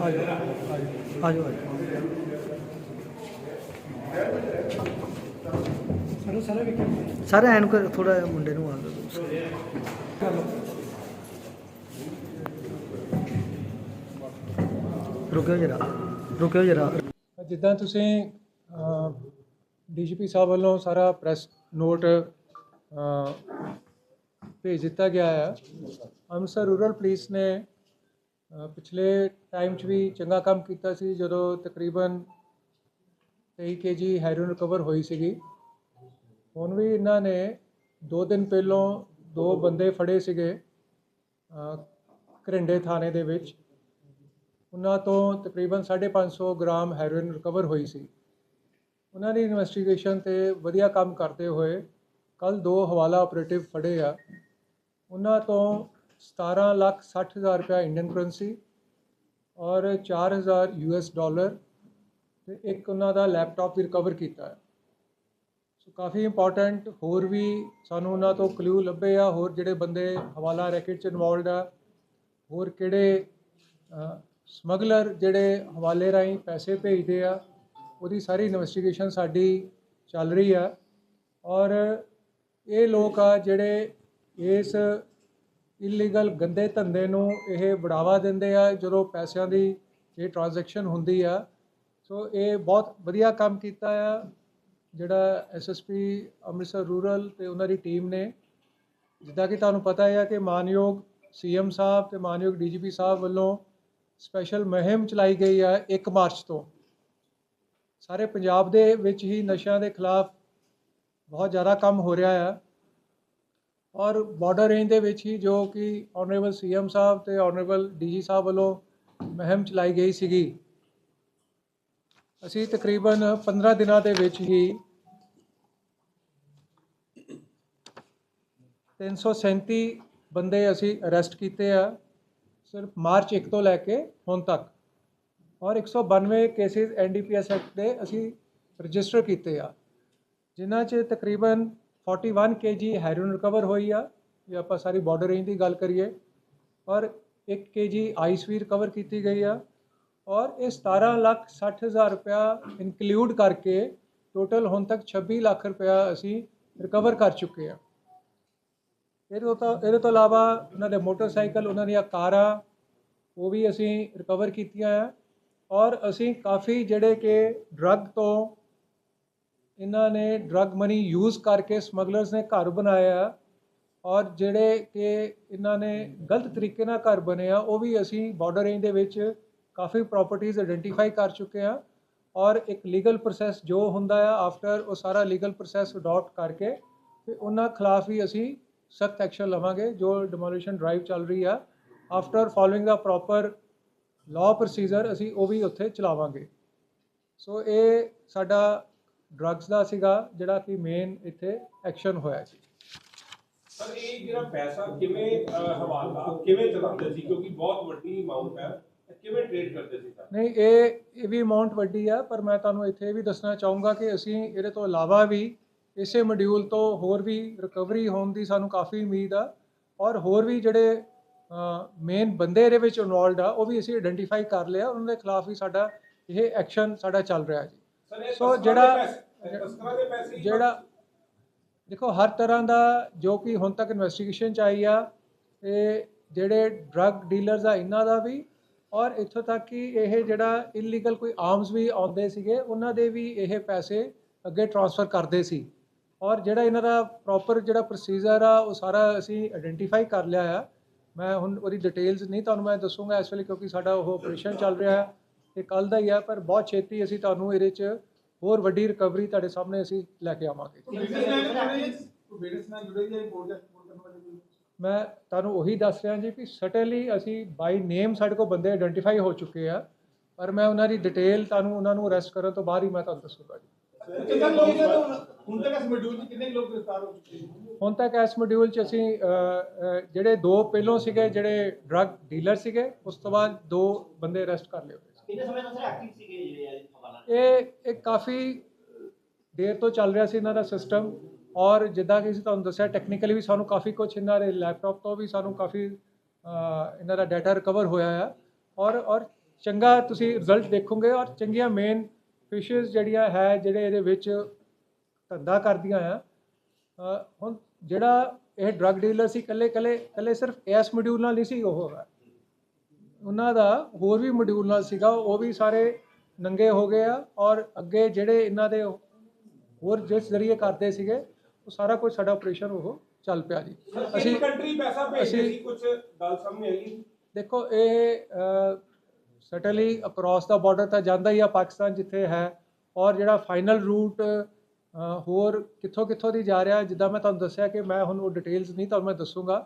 ਆਜੋ ਆਜੋ ਸਰੋ ਸਾਰਾ ਵਿਕਟ ਸਰ ਐਨ ਕਰ ਥੋੜਾ ਮੁੰਡੇ ਨੂੰ ਆ ਦਿਓ ਰੁਕਿਓ ਜਰਾ ਰੁਕਿਓ ਜਰਾ। ਜਿੱਦਾਂ ਤੁਸੀਂ ਡੀਜੀਪੀ ਸਾਹਿਬ ਵੱਲੋਂ ਸਾਰਾ ਪ੍ਰੈਸ ਨੋਟ ਭੇਜ ਦਿੱਤਾ ਗਿਆ ਹੈ ਅੰਮ੍ਰਿਤਸਰ ਰੂਰਲ ਪੁਲਿਸ ਨੇ ਪਿਛਲੇ ਟਾਈਮ 'ਚ ਵੀ ਚੰਗਾ ਕੰਮ ਕੀਤਾ ਸੀ ਜਦੋਂ ਤਕਰੀਬਨ 23 ਕੇਜੀ ਹੈਰੋਇਨ ਰਿਕਵਰ ਹੋਈ ਸੀਗੀ। ਹੁਣ ਵੀ ਇਹਨਾਂ ਨੇ 2 ਦਿਨ ਪਹਿਲੋਂ ਦੋ ਬੰਦੇ ਫੜੇ ਸੀਗੇ ਅ, ਘਰਿੰਡੇ ਥਾਣੇ ਦੇ ਵਿੱਚ। ਉਹਨਾਂ ਤੋਂ ਤਕਰੀਬਨ 550 ਗ੍ਰਾਮ ਹੈਰੋਇਨ ਰਿਕਵਰ ਹੋਈ ਸੀ। ਉਹਨਾਂ ਦੀ ਇਨਵੈਸਟੀਗੇਸ਼ਨ ਤੇ ਵਧੀਆ ਕੰਮ ਕਰਦੇ ਹੋਏ ਕੱਲ ਦੋ ਹਵਾਲਾ ਆਪਰੇਟਿਵ ਫੜੇ ਆ। ਉਹਨਾਂ ਤੋਂ 17 ਲੱਖ 60 ਹਜ਼ਾਰ ਰੁਪਇਆ ਇੰਡੀਅਨ ਕਰੰਸੀ ਔਰ 4000 ਯੂਐਸ ਡਾਲਰ ਤੇ ਇੱਕ ਉਹਨਾਂ ਦਾ ਲੈਪਟਾਪ ਵੀ ਰਿਕਵਰ ਕੀਤਾ ਹੈ। ਸੋ ਕਾਫੀ ਇੰਪੋਰਟੈਂਟ ਹੋਰ ਵੀ ਸਾਨੂੰ ਉਹਨਾਂ ਤੋਂ ਕਲੂ ਲੱਭੇ ਆ, ਹੋਰ ਜਿਹੜੇ ਬੰਦੇ ਹਵਾਲਾ ਰੈਕੇਟ ਚ ਇਨਵੋਲਡ ਆ, ਹੋਰ ਕਿਹੜੇ ਸਮਗਲਰ ਜਿਹੜੇ ਹਵਾਲੇ ਰਾਹੀਂ ਪੈਸੇ ਭੇਜਦੇ ਆ, ਉਹਦੀ ਸਾਰੀ ਇਨਵੈਸਟੀਗੇਸ਼ਨ ਸਾਡੀ ਚੱਲ ਰਹੀ ਆ। ਔਰ ਇਹ ਲੋਕ ਆ ਜਿਹੜੇ ਇਸ ਇਲੀਗਲ ਗੰਦੇ ਧੰਦੇ ਨੂੰ ਇਹ ਬੜਾਵਾ ਦਿੰਦੇ ਆ, ਜਦੋਂ ਪੈਸਿਆਂ ਦੀ ਇਹ ਟ੍ਰਾਂਜੈਕਸ਼ਨ ਹੁੰਦੀ ਆ। ਸੋ ਇਹ ਬਹੁਤ ਵਧੀਆ ਕੰਮ ਕੀਤਾ ਆ, ਜਿਹੜਾ ਐਸਐਸਪੀ ਅੰਮ੍ਰਿਤਸਰ ਰੂਰਲ ਤੇ ਉਹਨਾਂ ਦੀ ਟੀਮ ਨੇ। ਜਿੱਦਾਂ ਕਿ ਤੁਹਾਨੂੰ ਪਤਾ ਹੈ ਕਿ ਮਾਨਯੋਗ ਸੀਐਮ ਸਾਹਿਬ ਤੇ ਮਾਨਯੋਗ ਡੀਜੀਪੀ ਸਾਹਿਬ ਵੱਲੋਂ ਸਪੈਸ਼ਲ ਮੁਹਿੰਮ ਚਲਾਈ ਗਈ ਆ 1 ਮਾਰਚ ਤੋਂ। ਸਾਰੇ ਪੰਜਾਬ ਦੇ ਵਿੱਚ ਹੀ ਨਸ਼ਿਆਂ ਦੇ ਖਿਲਾਫ ਬਹੁਤ ਜ਼ਿਆਦਾ ਕੰਮ ਹੋ ਰਿਹਾ ਆ। ਔਰ ਬਾਰਡਰ ਰੇਂਜ ਦੇ ਵਿੱਚ ਹੀ ਜੋ ਕਿ ਆਨਰੇਬਲ ਸੀਐਮ ਸਾਹਿਬ ਤੇ ਆਨਰੇਬਲ ਡੀਜੀ ਸਾਹਿਬ ਵੱਲੋਂ ਮੁਹਿੰਮ ਚਲਾਈ ਗਈ ਸੀਗੀ। ਅਸੀਂ ਤਕਰੀਬਨ 15 ਦਿਨਾਂ ਦੇ ਵਿੱਚ ਹੀ 337 ਬੰਦੇ ਅਸੀਂ ਅਰੈਸਟ ਕੀਤੇ ਆ ਸਿਰਫ ਮਾਰਚ 1 ਤੋਂ ਲੈ ਕੇ ਹੁਣ ਤੱਕ। ਔਰ 192 ਕੇਸਿਸ ਐਨਡੀਪੀਐਸ ਐਕਟ ਦੇ ਅਸੀਂ ਰਜਿਸਟਰ ਕੀਤੇ ਆ, ਜਿਨ੍ਹਾਂ 'ਚ ਤਕਰੀਬਨ 41 ਕੇਜੀ ਹੈਰੋਇਨ ਰਿਕਵਰ ਹੋਈ ਆ। ਜੇ ਆਪਾਂ ਸਾਰੀ ਬਾਰਡਰ ਰੇਂਜ ਦੀ ਗੱਲ ਕਰੀਏ, ਔਰ 1 ਕੇਜੀ ਆਈਸ ਵੀ ਰਿਕਵਰ ਕੀਤੀ ਗਈ ਆ। ਔਰ ਇਹ 17 ਲੱਖ 60 ਹਜ਼ਾਰ ਰੁਪਇਆ ਇਨਕਲੂਡ ਕਰਕੇ ਟੋਟਲ ਹੁਣ ਤੱਕ 26 ਲੱਖ ਰੁਪਇਆ ਅਸੀਂ ਰਿਕਵਰ ਕਰ ਚੁੱਕੇ ਆ। ਇਹਦੇ ਤੋਂ ਇਹਦੇ ਤੋਂ ਇਲਾਵਾ ਉਹਨਾਂ ਦੇ ਮੋਟਰਸਾਈਕਲ, ਉਹਨਾਂ ਦੀਆਂ ਕਾਰਾਂ, ਉਹ ਵੀ ਅਸੀਂ ਰਿਕਵਰ ਕੀਤੀਆਂ ਆ। ਔਰ ਅਸੀਂ ਕਾਫੀ ਜਿਹੜੇ ਕਿ ਡਰੱਗ ਤੋਂ ਇਹਨਾਂ ਨੇ ਡਰੱਗ ਮਨੀ ਯੂਜ਼ ਕਰਕੇ ਸਮਗਲਰਸ ਨੇ ਘਰ ਬਣਾਇਆ ਔਰ ਜਿਹੜੇ ਕਿ ਇਹਨਾਂ ਨੇ ਗਲਤ ਤਰੀਕੇ ਨਾਲ ਘਰ ਬਣੇ ਆ ਉਹ ਵੀ ਅਸੀਂ ਬਾਰਡਰ ਰੇਂਜ ਦੇ ਵਿੱਚ ਕਾਫੀ ਪ੍ਰਾਪਰਟੀਆਂ ਆਇਡੈਂਟੀਫਾਈ ਕਰ ਚੁੱਕੇ ਆ ਔਰ ਇੱਕ ਲੀਗਲ ਪ੍ਰੋਸੈਸ ਜੋ ਹੁੰਦਾ ਆ ਆਫਟਰ ਉਹ ਸਾਰਾ ਲੀਗਲ ਪ੍ਰੋਸੈਸ ਅਡਾਪਟ ਕਰਕੇ ਤੇ ਉਹਨਾਂ ਖਿਲਾਫ ਵੀ ਅਸੀਂ ਸਖਤ ਐਕਸ਼ਨ ਲਵਾਂਗੇ, ਜੋ ਡਿਮੋਲੀਸ਼ਨ ਡਰਾਈਵ ਚੱਲ ਰਹੀ ਆ। ਆਫਟਰ ਫੋਲੋਇੰਗ ਦਾ ਪ੍ਰੋਪਰ ਲਾਅ ਪ੍ਰੋਸੀਜਰ ਅਸੀਂ ਉਹ ਵੀ ਉੱਥੇ ਚਲਾਵਾਂਗੇ। ਸੋ ਇਹ ਸਾਡਾ ਡਰੱਗਸ ਦਾ ਸੀਗਾ ਜਿਹੜਾ ਕਿ ਮੇਨ ਇੱਥੇ ਐਕਸ਼ਨ ਹੋਇਆ ਸੀ। ਸਰ ਇਹ ਜਿਹੜਾ ਪੈਸਾ ਕਿਵੇਂ ਹਵਾਲਾ ਕਿਵੇਂ ਚਲਾਉਂਦੇ ਸੀ? ਕਿਉਂਕਿ ਬਹੁਤ ਵੱਡੀ ਅਮਾਉਂਟ ਹੈ। ਕਿਵੇਂ ਟ੍ਰੇਡ ਕਰਦੇ ਸੀ ਸਰ? ਨਹੀਂ ਇਹ ਇਹ ਵੀ ਅਮਾਉਂਟ ਵੱਡੀ ਆ ਪਰ ਮੈਂ ਤੁਹਾਨੂੰ ਇੱਥੇ ਇਹ ਵੀ ਦੱਸਣਾ ਚਾਹੂੰਗਾ ਕਿ ਅਸੀਂ ਇਹਦੇ ਤੋਂ ਇਲਾਵਾ ਵੀ ਇਸੇ ਮੋਡਿਊਲ ਤੋਂ ਹੋਰ ਵੀ ਰਿਕਵਰੀ ਹੋਣ ਦੀ ਸਾਨੂੰ ਕਾਫੀ ਉਮੀਦ ਆ ਔਰ ਹੋਰ ਵੀ ਜਿਹੜੇ ਮੇਨ ਬੰਦੇ ਇਹਦੇ ਵਿੱਚ ਇਨਵੋਲਡ ਆ ਉਹ ਵੀ ਅਸੀਂ ਆਇਡੈਂਟੀਫਾਈ ਕਰ ਲਿਆ। ਉਹਨਾਂ ਦੇ ਖਿਲਾਫ ਵੀ ਸਾਡਾ ਇਹ ਐਕਸ਼ਨ ਸਾਡਾ ਚੱਲ ਰਿਹਾ ਇਹ ਸੋ ਜਿਹੜਾ- ਜਿਹੜਾ ਦੇਖੋ ਹਰ ਤਰ੍ਹਾਂ ਦਾ ਜੋ ਕਿ ਹੁਣ ਤੱਕ ਇਨਵੈਸਟੀਗੇਸ਼ਨ ਚ ਆਈ ਆ ਇਹ ਜਿਹੜੇ ਡਰੱਗ ਡੀਲਰਸ ਆ ਇਹਨਾਂ ਦਾ ਵੀ ਔਰ ਇੱਥੋਂ ਤੱਕ ਕਿ ਇਹ ਜਿਹੜਾ ਇਲੀਗਲ ਕੋਈ ਆਰਮਸ ਵੀ ਆਉਂਦੇ ਸੀਗੇ ਉਹਨਾਂ ਦੇ ਵੀ ਇਹ ਪੈਸੇ ਅੱਗੇ ਟ੍ਰਾਂਸਫਰ ਕਰਦੇ ਸੀ। ਔਰ ਜਿਹੜਾ ਇਹਨਾਂ ਦਾ ਪ੍ਰੋਪਰ ਜਿਹੜਾ ਪ੍ਰੋਸੀਜਰ ਆ ਉਹ ਸਾਰਾ ਅਸੀਂ ਆਇਡੈਂਟੀਫਾਈ ਕਰ ਲਿਆ ਆ। ਮੈਂ ਹੁਣ ਉਹਦੀ ਡਿਟੇਲਸ ਨਹੀਂ ਤੁਹਾਨੂੰ ਮੈਂ ਦੱਸੂਗਾ ਇਸ ਵੇਲੇ ਕਿਉਂਕਿ ਸਾਡਾ ਉਹ ਆਪਰੇਸ਼ਨ ਚੱਲ ਰਿਹਾ ਹੈ ਇਹ ਕੱਲ ਦਾ ਹੀ ਆ ਪਰ ਬਹੁਤ ਛੇਤੀ ਅਸੀਂ ਤੁਹਾਨੂੰ ਇਹਦੇ 'ਚ ਹੋਰ ਵੱਡੀ ਰਿਕਵਰੀ ਤੁਹਾਡੇ ਸਾਹਮਣੇ ਅਸੀਂ ਲੈ ਕੇ ਆਵਾਂਗੇ। ਮੈਂ ਤੁਹਾਨੂੰ ਉਹੀ ਦੱਸ ਰਿਹਾ ਜੀ ਕਿ ਸਟਨਲੀ ਅਸੀਂ ਬਾਈ ਨੇਮ ਸਾਡੇ ਕੋਲ ਬੰਦੇ ਆਇਡੈਂਟੀਫਾਈ ਹੋ ਚੁੱਕੇ ਆ ਪਰ ਮੈਂ ਉਹਨਾਂ ਦੀ ਡਿਟੇਲ ਤੁਹਾਨੂੰ ਉਹਨਾਂ ਨੂੰ ਅਰੈਸਟ ਕਰਨ ਤੋਂ ਬਾਅਦ ਹੀ ਮੈਂ ਤੁਹਾਨੂੰ ਦੱਸੂਗਾ ਜੀ। ਕਿੰਨੇ ਲੋਕ ਹੁਣ ਤੱਕ ਇਸ ਮੋਡਿਊਲ 'ਚ ਕਿੰਨੇ ਲੋਕ ਗ੍ਰਿਫਤਾਰ ਹੋ ਚੁੱਕੇ ਨੇ? ਹੁਣ ਤੱਕ ਇਸ ਮੋਡਿਊਲ 'ਚ ਅਸੀਂ ਜਿਹੜੇ ਦੋ ਪਹਿਲੋਂ ਸੀਗੇ ਜਿਹੜੇ ਡਰੱਗ ਡੀਲਰ ਸੀਗੇ ਉਸ ਤੋਂ ਬਾਅਦ ਦੋ ਬੰਦੇ ਅਰੈਸਟ ਕਰ ਲਏ ਹੋਏ ਸੀ। ਕਿੰਨੇ ਸਮੇਂ ਤੋਂ ਸਰ ਐਕਟਿਵ ਸੀਗੇ ਜਿਹੜੇ ਇਹ ਇਹ ਕਾਫੀ ਦੇਰ ਤੋਂ ਚੱਲ ਰਿਹਾ ਸੀ ਇਹਨਾਂ ਦਾ ਸਿਸਟਮ ਔਰ ਜਿੱਦਾਂ ਕਿ ਅਸੀਂ ਤੁਹਾਨੂੰ ਦੱਸਿਆ ਟੈਕਨੀਕਲੀ ਵੀ ਸਾਨੂੰ ਕਾਫੀ ਕੁਝ ਇਹਨਾਂ ਦੇ ਲੈਪਟਾਪ ਤੋਂ ਵੀ ਸਾਨੂੰ ਕਾਫੀ ਇਹਨਾਂ ਦਾ ਡਾਟਾ ਰਿਕਵਰ ਹੋਇਆ ਆ। ਔਰ ਔਰ ਚੰਗਾ ਤੁਸੀਂ ਰਿਜ਼ਲਟ ਦੇਖੋਗੇ ਔਰ ਚੰਗੀਆਂ ਮੇਨ ਫਿਸ਼ਸ ਜਿਹੜੀਆਂ ਹੈ, ਜਿਹੜੇ ਇਹਦੇ ਵਿੱਚ ਧੰਦਾ ਕਰਦੀਆਂ ਆ। ਹੁਣ ਜਿਹੜਾ ਇਹ ਡਰੱਗ ਡੀਲਰ ਸੀ ਕੱਲੇ ਕੱਲੇ ਕੱਲੇ ਸਿਰਫ ਇਸ ਮੋਡਿਊਲ ਨਾਲ ਨਹੀਂ ਸੀ, ਉਹ ਉਹਨਾਂ ਦਾ ਹੋਰ ਵੀ ਮੋਡਿਊਲ ਨਾਲ ਸੀਗਾ, ਉਹ ਵੀ ਸਾਰੇ ਨੰਗੇ ਹੋ ਗਏ ਆ ਔਰ ਅੱਗੇ ਜਿਹੜੇ ਇਹਨਾਂ ਦੇ ਹੋਰ ਜਿਸ ਜ਼ਰੀਏ ਕਰਦੇ ਸੀਗੇ ਉਹ ਸਾਰਾ ਕੁਝ ਸਾਡਾ ਆਪਰੇਸ਼ਨ ਉਹ ਚੱਲ ਪਿਆ ਜੀ। ਅਸੀਂ ਕੰਟਰੀ ਪੈਸਾ ਭੇਜਦੇ ਸੀ? ਕੁਝ ਗੱਲ ਸਾਹਮਣੇ ਆਈ ਦੇਖੋ ਇਹ ਸਟਰਲੀ ਅਕ੍ਰੋਸ ਦਾ ਬਾਰਡਰ ਤਾਂ ਜਾਂਦਾ ਹੀ ਆ ਪਾਕਿਸਤਾਨ ਜਿੱਥੇ ਹੈ ਔਰ ਜਿਹੜਾ ਫਾਈਨਲ ਰੂਟ ਹੋਰ ਕਿੱਥੋਂ ਕਿੱਥੋਂ ਦੀ ਜਾ ਰਿਹਾ ਜਿੱਦਾਂ ਮੈਂ ਤੁਹਾਨੂੰ ਦੱਸਿਆ ਕਿ ਮੈਂ ਹੁਣ ਉਹ ਡਿਟੇਲਸ ਨਹੀਂ ਤੁਹਾਨੂੰ ਮੈਂ ਦੱਸੂਗਾ।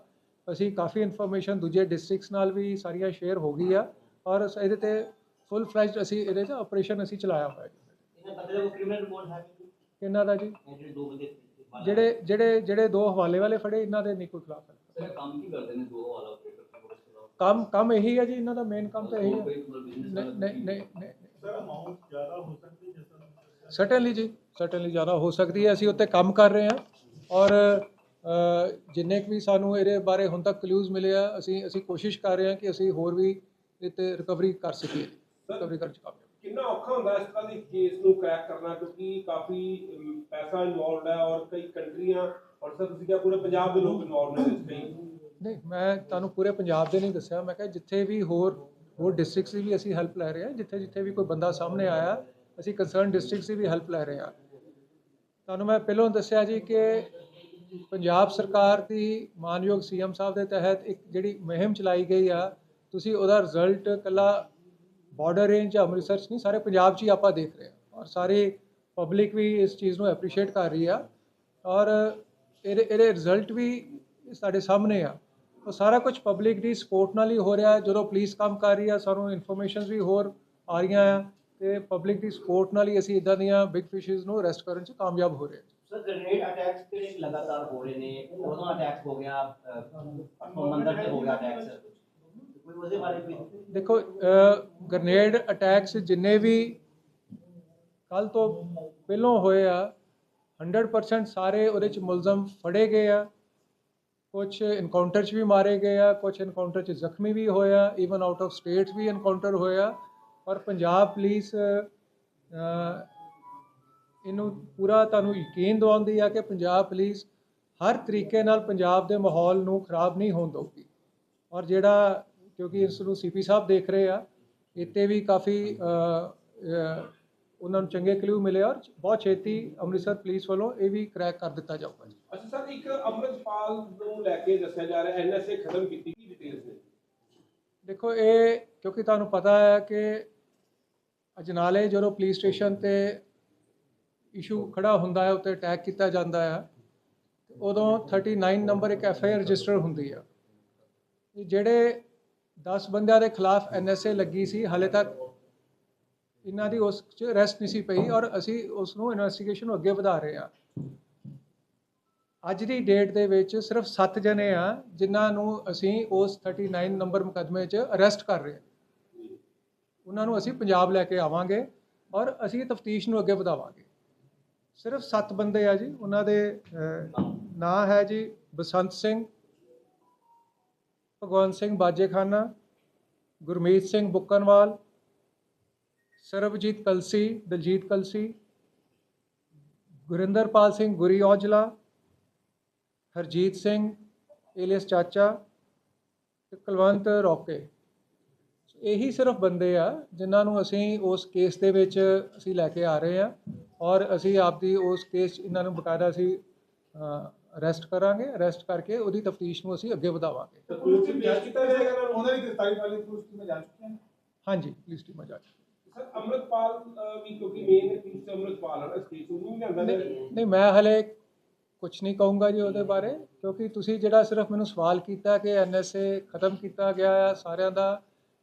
ਅਸੀਂ ਕਾਫੀ ਇਨਫੋਰਮੇਸ਼ਨ ਦੂਜੇ ਡਿਸਟ੍ਰਿਕਟਸ ਨਾਲ ਵੀ ਸਾਰੀਆਂ ਸ਼ੇਅਰ ਹੋ ਗਈ ਆ ਔਰ ਇਹਦੇ ਤੇ ਫੁੱਲ ਫਲੈਜਡ ਅਸੀਂ ਇਹਦੇ 'ਚ ਆਪਰੇਸ਼ਨ ਅਸੀਂ ਚਲਾਇਆ ਹੋਇਆ ਜੀ। ਇਹਨਾਂ ਬੰਦੇ ਦਾ ਕੋਈ ਕ੍ਰਿਮੀਨਲ ਰਿਪੋਰਟ ਹੈ ਕਿ ਕਿੰਨਾ ਦਾ ਜੀ? ਜਿਹੜੇ ਦੋ ਬੰਦੇ ਬਾਹਰ- ਜਿਹੜੇ ਜਿਹੜੇ ਜਿਹੜੇ ਦੋ ਹਵਾਲੇ ਵਾਲੇ ਫੜੇ ਇਹਨਾਂ ਦੇ ਨਹੀਂ ਕੋਈ ਖਿਲਾਫ ਹੈ। ਸਰ ਕੰਮ ਕੀ ਕਰਦੇ ਨੇ ਦੋ ਵਾਲਾ ਆਪਰੇਟਰ ਤੋਂ ਇਸ ਤੋਂ ਕੰਮ ਕੰਮ ਇਹੀ ਹੈ ਜੀ ਇਹਨਾਂ ਦਾ ਮੇਨ ਕੰਮ ਤਾਂ ਇਹੀ ਹੈ। ਨਹੀਂ ਨਹੀਂ ਨਹੀਂ ਸਰ ਅਮਾਉਂਟ ਜ਼ਿਆਦਾ ਹੋ ਸਕਦੀ ਜਿਸ ਤਰ੍ਹਾਂ ਸਰਟਨਲੀ ਜੀ ਸਰਟਨਲੀ ਜ਼ਿਆਦਾ ਹੋ ਸਕਦੀ ਹੈ। ਅਸੀਂ ਉੱਤੇ ਕੰਮ ਕਰ ਰਹੇ ਹਾਂ ਔਰ ਜਿੰਨੇ ਕੁ ਵੀ ਸਾਨੂੰ ਇਹਦੇ ਬਾਰੇ ਹੁਣ ਤੱਕ ਕਲੂਜ਼ ਮਿਲੇ ਆ ਅਸੀਂ ਅਸੀਂ ਕੋਸ਼ਿਸ਼ ਕਰ ਰਹੇ ਹਾਂ ਕਿ ਅਸੀਂ ਹੋਰ ਵੀ ਇਹ ਤੇ ਰਿਕਵਰੀ ਕਰ ਸਕੀਏ। ਰਿਕਵਰੀ ਕਰਨ ਚ ਕਾਮਯਾਬ ਕਿੰਨਾ ਔਖਾ ਹੁੰਦਾ ਇਸ ਤਰ੍ਹਾਂ ਦੀ ਕੇਸ ਨੂੰ ਕ੍ਰੈਕ ਕਰਨਾ? ਕਿਉਂਕਿ ਕਾਫੀ ਪੈਸਾ ਇਨਵੋਲਵਡ ਹੈ ਔਰ ਕਈ ਕੰਟਰੀਆਂ ਔਰ ਸਰ ਤੁਸੀਂ ਕਿਹਾ ਪੂਰੇ ਪੰਜਾਬ ਦੇ ਲੋਕ ਇਨਵੋਲਵ ਨੇ ਇਸ ਕਈ ਨਹੀਂ ਮੈਂ ਤੁਹਾਨੂੰ ਪੂਰੇ ਪੰਜਾਬ ਦੇ ਨਹੀਂ ਦੱਸਿਆ। ਮੈਂ ਕਿਹਾ ਜਿੱਥੇ ਵੀ ਹੋਰ ਹੋਰ ਡਿਸਟ੍ਰਿਕਟਸ ਦੀ ਵੀ ਅਸੀਂ ਹੈਲਪ ਲੈ ਰਹੇ ਹਾਂ। ਜਿੱਥੇ ਜਿੱਥੇ ਵੀ ਕੋਈ ਬੰਦਾ ਸਾਹਮਣੇ ਆਇਆ ਅਸੀਂ ਕੰਸਰਨ ਡਿਸਟ੍ਰਿਕਟਸ ਦੀ ਵੀ ਹੈਲਪ ਲੈ ਰਹੇ ਹਾਂ। ਤੁਹਾਨੂੰ ਮੈਂ ਪਹਿਲਾਂ ਦੱਸਿਆ ਜੀ ਕਿ ਪੰਜਾਬ ਸਰਕਾਰ ਦੀ ਮਾਨਯੋਗ ਸੀਐਮ ਸਾਹਿਬ ਦੇ ਤਹਿਤ ਇੱਕ ਜਿਹੜੀ ਮੁਹਿੰਮ ਚਲਾਈ ਗਈ ਆ ਤੁਸੀਂ ਉਹਦਾ ਰਿਜ਼ਲਟ ਕੱਲਾ ਬਾਰਡਰ ਰੇਂਜ ਜਾਂ ਅੰਮ੍ਰਿਤਸਰ 'ਚ ਨਹੀਂ, ਸਾਰੇ ਪੰਜਾਬ 'ਚ ਹੀ ਆਪਾਂ ਦੇਖ ਰਹੇ ਹਾਂ ਔਰ ਸਾਰੇ ਪਬਲਿਕ ਵੀ ਇਸ ਚੀਜ਼ ਨੂੰ ਐਪਰੀਸ਼ੀਏਟ ਕਰ ਰਹੀ ਆ ਔਰ ਇਹਦੇ ਇਹਦੇ ਰਿਜ਼ਲਟ ਵੀ ਸਾਡੇ ਸਾਹਮਣੇ ਆ। ਉਹ ਸਾਰਾ ਕੁਝ ਪਬਲਿਕ ਦੀ ਸਪੋਰਟ ਨਾਲ ਹੀ ਹੋ ਰਿਹਾ ਜਦੋਂ ਪੁਲਿਸ ਕੰਮ ਕਰ ਰਹੀ ਆ, ਸਾਨੂੰ ਇਨਫੋਰਮੇਸ਼ਨਸ ਵੀ ਹੋਰ ਆ ਰਹੀਆਂ ਆ ਤੇ ਪਬਲਿਕ ਦੀ ਸਪੋਰਟ ਨਾਲ ਹੀ ਅਸੀਂ ਇਦਾਂ ਦੀਆਂ ਬਿਗ ਫਿਸ਼ਸ ਨੂੰ ਅਰੈਸਟ ਕਰਨ 'ਚ ਕਾਮਯਾਬ ਹੋ ਰਹੇ ਹਾਂ। ਸਰ ਗ੍ਰੇਨੇਡ ਅਟੈਕਸ ਕਿਹੜੇ ਲਗਾਤਾਰ ਹੋ ਰਹੇ ਨੇ। ਉਦੋਂ ਅਟੈਕ ਹੋ ਗਿਆ ਮੰਦਰ ਤੇ ਹੋ ਗਿਆ ਅਟੈਕਸ ਦੇਖੋ ਗ੍ਰਨੇਡ ਅਟੈਕਸ ਜਿੰਨੇ ਵੀ ਕੱਲ ਤੋਂ ਪਹਿਲੋਂ ਹੋਏ ਆ 100% ਸਾਰੇ ਉਹਦੇ ਚ ਮੁਲਜ਼ਮ ਫੜੇ ਗਏ ਆ। ਕੁਝ ਇਨਕਾਊਂਟਰ 'ਚ ਵੀ ਮਾਰੇ ਗਏ ਆ ਕੁਝ ਇਨਕਾਊਂਟਰ 'ਚ ਜ਼ਖਮੀ ਵੀ ਹੋਏ ਆ ਈਵਨ ਆਊਟ ਆਫ ਸਟੇਟ ਵੀ ਇਨਕਾਊਂਟਰ ਹੋਇਆ ਔਰ ਪੰਜਾਬ ਪੁਲਿਸ ਇਹਨੂੰ ਪੂਰਾ ਤੁਹਾਨੂੰ ਯਕੀਨ ਦਿਵਾਉਂਦੀ ਆ ਕਿ ਪੰਜਾਬ ਪੁਲਿਸ ਹਰ ਤਰੀਕੇ ਨਾਲ ਪੰਜਾਬ ਦੇ ਮਾਹੌਲ ਨੂੰ ਖਰਾਬ ਨਹੀਂ ਹੋਣ ਦਊਗੀ। ਔਰ ਜਿਹੜਾ ਕਿਉਂਕਿ ਇਸ ਨੂੰ ਸੀਪੀ ਸਾਹਿਬ ਦੇਖ ਰਹੇ ਆ ਇੱਥੇ ਵੀ ਕਾਫੀ ਉਹਨਾਂ ਨੂੰ ਚੰਗੇ ਕਲੂ ਮਿਲੇ ਔਰ ਬਹੁਤ ਛੇਤੀ ਅੰਮ੍ਰਿਤਸਰ ਪੁਲਿਸ ਵੱਲੋਂ ਇਹ ਵੀ ਕ੍ਰੈਕ ਕਰ ਦਿੱਤਾ ਜਾਊਗਾ ਜੀ। ਅੱਛਾ ਸਰ ਇੱਕ ਅੰਮ੍ਰਿਤਪਾਲ ਨੂੰ ਲੈ ਕੇ ਦੱਸਿਆ ਜਾ ਰਿਹਾ ਐਨਐਸਏ ਖਤਮ ਕੀਤੀ ਕੀ ਡਿਟੇਲਸ ਨੇ? ਦੇਖੋ ਇਹ ਕਿਉਂਕਿ ਤੁਹਾਨੂੰ ਪਤਾ ਹੈ ਕਿ ਅਜਨਾਲੇ ਜਦੋਂ ਪੁਲਿਸ ਸਟੇਸ਼ਨ ਤੇ ਇਸ਼ੂ ਖੜਾ ਹੁੰਦਾ ਹੈ ਉੱਤੇ ਅਟੈਕ ਕੀਤਾ ਜਾਂਦਾ ਹੈ ਉਦੋਂ 39 ਨੰਬਰ ਇੱਕ ਐਫ ਆਈ ਆਰ ਰਜਿਸਟਰ ਹੁੰਦੀ ਆ। ਜਿਹੜੇ 10 ਬੰਦਿਆਂ ਦੇ ਖਿਲਾਫ ਐਨ ਐਸ ਏ ਲੱਗੀ ਸੀ, ਹਾਲੇ ਤੱਕ ਇਹਨਾਂ ਦੀ ਉਸ 'ਚ ਰੈਸਟ ਨਹੀਂ ਸੀ ਪਈ ਔਰ ਅਸੀਂ ਉਸ ਨੂੰ ਇਨਵੈਸਟੀਗੇਸ਼ਨ ਨੂੰ ਅੱਗੇ ਵਧਾ ਰਹੇ ਹਾਂ। ਅੱਜ ਦੀ ਡੇਟ ਦੇ ਵਿੱਚ ਸਿਰਫ 7 ਜਣੇ ਆ, ਜਿਨ੍ਹਾਂ ਨੂੰ ਅਸੀਂ ਉਸ 39 ਨੰਬਰ ਮੁਕੱਦਮੇ 'ਚ ਅਰੈਸਟ ਕਰ ਰਹੇ ਹਾਂ। ਉਹਨਾਂ ਨੂੰ ਅਸੀਂ ਪੰਜਾਬ ਲੈ ਕੇ ਆਵਾਂਗੇ ਔਰ ਅਸੀਂ ਤਫਤੀਸ਼ ਨੂੰ ਅੱਗੇ ਵਧਾਵਾਂਗੇ। ਸਿਰਫ 7 ਬੰਦੇ ਆ ਜੀ, ਉਹਨਾਂ ਦੇ ਨਾਂ ਹੈ ਜੀ ਬਸੰਤ ਸਿੰਘ ਭਗਵੰਤ ਸਿੰਘ ਬਾਜੇਖਾਨਾ, ਗੁਰਮੀਤ ਸਿੰਘ ਬੁੱਕਨਵਾਲ, ਸਰਬਜੀਤ ਕਲਸੀ, ਦਲਜੀਤ ਕਲਸੀ, ਗੁਰਿੰਦਰਪਾਲ ਸਿੰਘ ਗੁਰੀ ਔਜਲਾ, ਹਰਜੀਤ ਸਿੰਘ ਏਲੀਅਸ ਚਾਚਾ ਤੇ ਕੁਲਵੰਤ ਰੋਕੇ। ਇਹੀ ਸਿਰਫ ਬੰਦੇ ਆ ਜਿਨ੍ਹਾਂ ਨੂੰ ਅਸੀਂ ਉਸ ਕੇਸ ਦੇ ਵਿੱਚ ਅਸੀਂ ਲੈ ਕੇ ਆ ਰਹੇ ਆ ਔਰ ਅਸੀਂ ਆਪਦੀ ਉਸ ਕੇਸ 'ਚ ਇਹਨਾਂ ਨੂੰ ਬਕਾਇਦਾ ਅਸੀਂ ਅਰੈਸਟ ਕਰਾਂਗੇ ਅਰੈਸਟ ਕਰਕੇ ਉਹਦੀ ਤਫਤੀਸ਼ ਨੂੰ ਅਸੀਂ ਅੱਗੇ ਵਧਾਵਾਂਗੇ। ਤਾਂ ਕੋਰਟ 'ਚ ਪੇਸ਼ ਕੀਤਾ ਜਾਏਗਾ ਇਹਨਾਂ ਨੂੰ ਉਹਨਾਂ ਦੀ ਗ੍ਰਿਫਤਾਰੀ ਵਾਲੀ ਪੁਲਿਸ ਟੀਮਾਂ ਜਾ ਚੁੱਕੀਆਂ ਨੇ ਹਾਂਜੀ ਪੁਲਿਸ ਟੀਮਾਂ ਜਾ ਚੁੱਕੀ ਸਰ ਅੰਮ੍ਰਿਤਪਾਲ ਅਹ, ਵੀ ਕਿਉਂਕਿ ਮੇਨ ਪੀਸ ਅੰਮ੍ਰਿਤਪਾਲ ਹੈ ਨਾ ਇਸ ਕੇਸ ਨੂੰ ਨਹੀਂ ਮੈਂ ਹਲੇ ਕੁਝ ਨਹੀਂ ਕਹੂੰਗਾ ਜੀ ਉਹਦੇ ਬਾਰੇ ਕਿਉਂਕਿ ਤੁਸੀਂ ਜਿਹੜਾ ਸਿਰਫ ਮੈਨੂੰ ਸਵਾਲ ਕੀਤਾ ਕਿ ਐਨਐਸਏ ਖਤਮ ਕੀਤਾ ਗਿਆ ਹੈ ਸਾਰਿਆਂ ਦਾ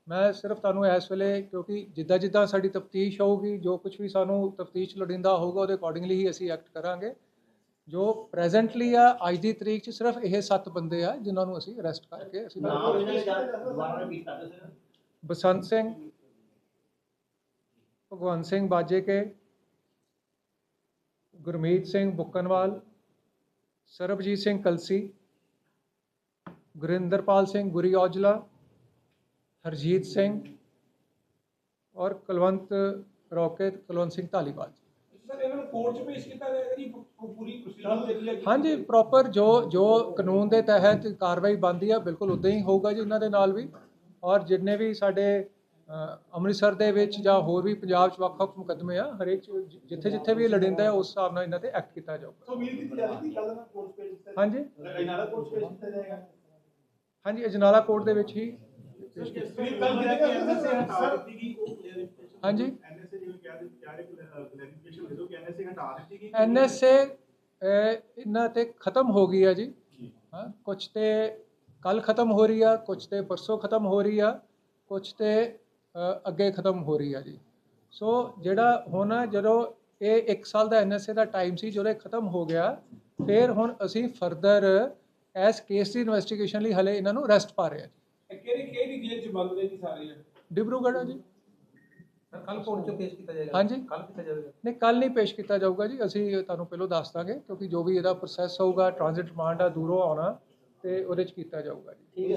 ਮੈਂ ਸਿਰਫ ਤੁਹਾਨੂੰ ਇਸ ਵੇਲੇ ਕਿਉਂਕਿ ਜਿੱਦਾਂ ਜਿੱਦਾਂ ਸਾਡੀ ਤਫਤੀਸ਼ ਹੋਊਗੀ ਜੋ ਕੁਝ ਵੀ ਸਾਨੂੰ ਤਫਤੀਸ਼ ਲੋੜੀਂਦਾ ਹੋਊਗਾ ਉਹਦੇ ਅਕੋਰਡਿੰਗਲੀ ਹੀ ਅਸੀਂ ਐਕਟ ਕਰਾਂਗੇ। ਜੋ ਪ੍ਰੈਜ਼ੈਂਟਲੀ ਆ ਅੱਜ ਦੀ ਤਰੀਕ 'ਚ ਸਿਰਫ ਇਹ 7 ਬੰਦੇ ਆ ਜਿਨ੍ਹਾਂ ਨੂੰ ਅਸੀਂ ਅਰੈਸਟ ਕਰਕੇ ਅਸੀਂ ਬਸੰਤ ਸਿੰਘ ਭਗਵੰਤ ਸਿੰਘ ਬਾਜੇਕੇ ਗੁਰਮੀਤ ਸਿੰਘ ਬੁੱਕਨਵਾਲ ਸਰਬਜੀਤ ਸਿੰਘ ਕਲਸੀ ਗੁਰਿੰਦਰਪਾਲ ਸਿੰਘ ਗੁਰੀ ਔਜਲਾ ਹਰਜੀਤ ਸਿੰਘ ਔਰ ਕੁਲਵੰਤ ਰੋਕੇਤ ਕੁਲਵੰਤ ਸਿੰਘ ਧਾਲੀਵਾਲ ਸਰ ਇਹਨਾਂ ਨੂੰ ਕੋਰਟ 'ਚ ਪੇਸ਼ ਕੀਤਾ ਜਾਏਗਾ ਜੀ? ਹਾਂਜੀ ਪ੍ਰੋਪਰ ਜੋ ਜੋ ਕਾਨੂੰਨ ਦੇ ਤਹਿਤ ਕਾਰਵਾਈ ਬਣਦੀ ਆ ਬਿਲਕੁਲ ਉਦਾਂ ਹੀ ਹੋਊਗਾ ਜੀ ਇਹਨਾਂ ਦੇ ਨਾਲ ਵੀ ਔਰ ਜਿੰਨੇ ਵੀ ਸਾਡੇ ਅੰਮ੍ਰਿਤਸਰ ਦੇ ਵਿੱਚ ਜਾਂ ਹੋਰ ਵੀ ਪੰਜਾਬ 'ਚ ਵੱਖ-ਵੱਖ ਮੁਕੱਦਮੇ ਆ ਹਰੇਕ ਜਿੱਥੇ ਜਿੱਥੇ ਵੀ ਲੜਿੰਦਾ ਹੈ ਉਸ ਹਿਸਾਬ ਨਾਲ ਇਹਨਾਂ ਤੇ ਐਕਟ ਕੀਤਾ ਜਾਊਗਾ ਹਾਂਜੀ ਹਾਂਜੀ ਅਜਨਾਲਾ ਕੋਰਟ ਦੇ ਵਿੱਚ ਹੀ ਹਾਂਜੀ ਐਨਐਸਏ ਜਿਵੇਂ ਕਹਿ ਦਿੱਤੀ ਜਾ ਰਹੀ ਕਲੀਅਰਿਫਿਕੇਸ਼ਨ ਦੇ ਦੋ ਕਿ ਐਨਐਸਏ ਹਟਾ ਦਿੱਤੀ ਗਈ ਐਨਐਸਏ ਇਹਨਾਂ ਤੇ ਖਤਮ ਹੋ ਗਈ ਆ ਜੀ। ਹਾਂ ਕੁਝ ਤੇ ਕੱਲ ਖਤਮ ਹੋ ਰਹੀ ਆ ਕੁਝ ਤੇ ਪਰਸੋਂ ਖਤਮ ਹੋ ਰਹੀ ਆ ਕੁਝ ਤੇ ਅੱਗੇ ਖਤਮ ਹੋ ਰਹੀ ਆ ਜੀ। ਸੋ ਜਿਹੜਾ ਹੁਣ ਜਦੋਂ ਇਹ 1 ਸਾਲ ਦਾ ਐਨਐਸਏ ਦਾ ਟਾਈਮ ਸੀ ਜਦੋਂ ਇਹ ਖਤਮ ਹੋ ਗਿਆ ਫਿਰ ਹੁਣ ਅਸੀਂ ਫਰਦਰ ਐਸ ਕੇਸ ਦੀ ਇਨਵੈਸਟੀਗੇਸ਼ਨ ਲਈ ਹਲੇ ਇਹਨਾਂ ਨੂੰ ਅਰੈਸਟ ਪਾ ਰਹੇ ਆ ਕਿਹੜੀ ਕਿਹੜੀ ਜੇਲ੍ਹ 'ਚ ਬੰਦ ਨੇ ਜੀ ਸਾਰੇ ਡਿਬਰੂਗੜ੍ਹ ਆ ਜੀ। ਕੱਲ ਕੋਰਟ ਚ ਪੇਸ਼ ਕੀਤਾ ਜਾਏਗਾ। ਹਾਂਜੀ। ਕੱਲ ਕੀਤਾ ਜਾਏਗਾ। ਨਹੀਂ ਕੱਲ ਨਹੀਂ ਪੇਸ਼ ਕੀਤਾ ਜਾਊਗਾ ਜੀ। ਅਸੀਂ ਤੁਹਾਨੂੰ ਪਹਿਲਾਂ ਦੱਸ ਦਾਂਗੇ ਕਿਉਂਕਿ ਜੋ ਵੀ ਇਹਦਾ ਪ੍ਰੋਸੈਸ ਹੋਊਗਾ ਟ੍ਰਾਂਜ਼ਿਟ ਰਿਮਾਂਡ ਆ ਦੂਰੋਂ ਆਉਣਾ ਤੇ ਉਹਦੇ ਚ ਕੀਤਾ ਜਾਊਗਾ ਜੀ।